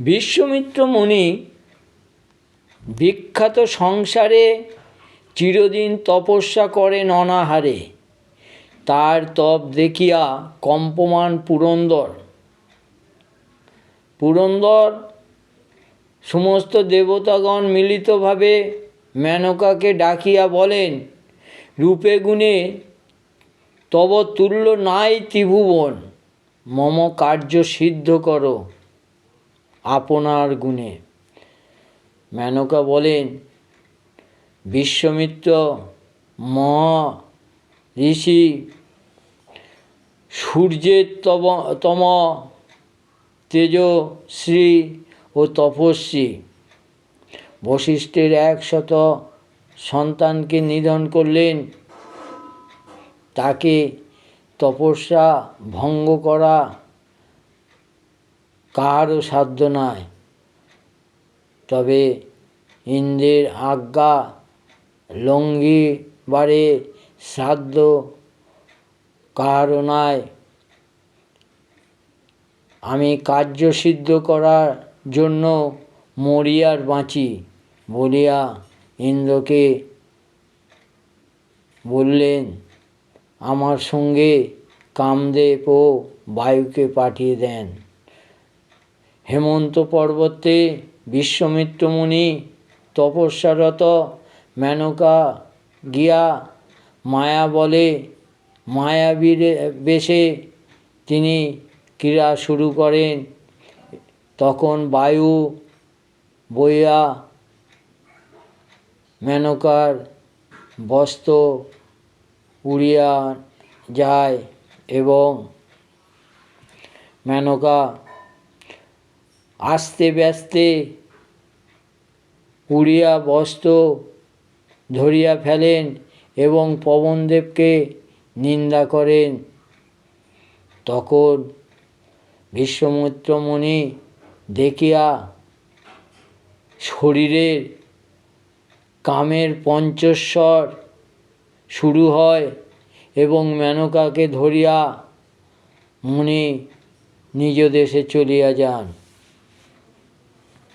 বিশ্বমিত্র মুনি বিখ্যাত সংসারে চিরদিন তপস্যা করেন অনাহারে। তার তপ দেখিয়া কম্পমান পুরন্দর। পুরন্দর সমস্ত দেবতাগণ মিলিতভাবে মেনকাকে ডাকিয়া বলেন, রূপে গুণে তব তুল্য নাই ত্রিভুবন। মম কার্য সিদ্ধ করো। আপনার গুণে। মেনকা বলেন, বিশ্বমিত্র মহা ঋষি সূর্যের তব, তম তেজশ্রী ও তপস্বী। বশিষ্ঠের একশত সন্তানকে নিধন করলেন। তাকে তপস্যা ভঙ্গ করা কারও সাধ্য নয় তবে ইন্দ্রের আজ্ঞা লঙ্ঘিবারে শ্রাদ্ধ কারও নয় আমি কার্য সিদ্ধ করার জন্য মরিয়ার বাঁচি বলিয়া ইন্দ্রকে বললেন, আমার সঙ্গে কামদেব ও বায়ুকে পাঠিয়ে দেন। হেমন্ত পর্বতে বিশ্বমিত্র মুনি, তপস্যারত মেনকা গিয়া মায়া বলে মায়াবীর বেশে তিনি ক্রীড়া শুরু করেন। তখন বায়ু বইয়া মেনকার বস্ত্র উড়িয়া যায় এবং মেনকা আস্তে ব্যস্তে উড়িয়া বস্ত্র ধরিয়া ফেলেন এবং পবনদেবকে নিন্দা করেন। তখন বিশ্বমিত্র মুনি দেখিয়া শরীরের কামের পঞ্চস্বর শুরু হয় এবং মেনকাকে ধরিয়া মুনি নিজ দেশে চলিয়া যান।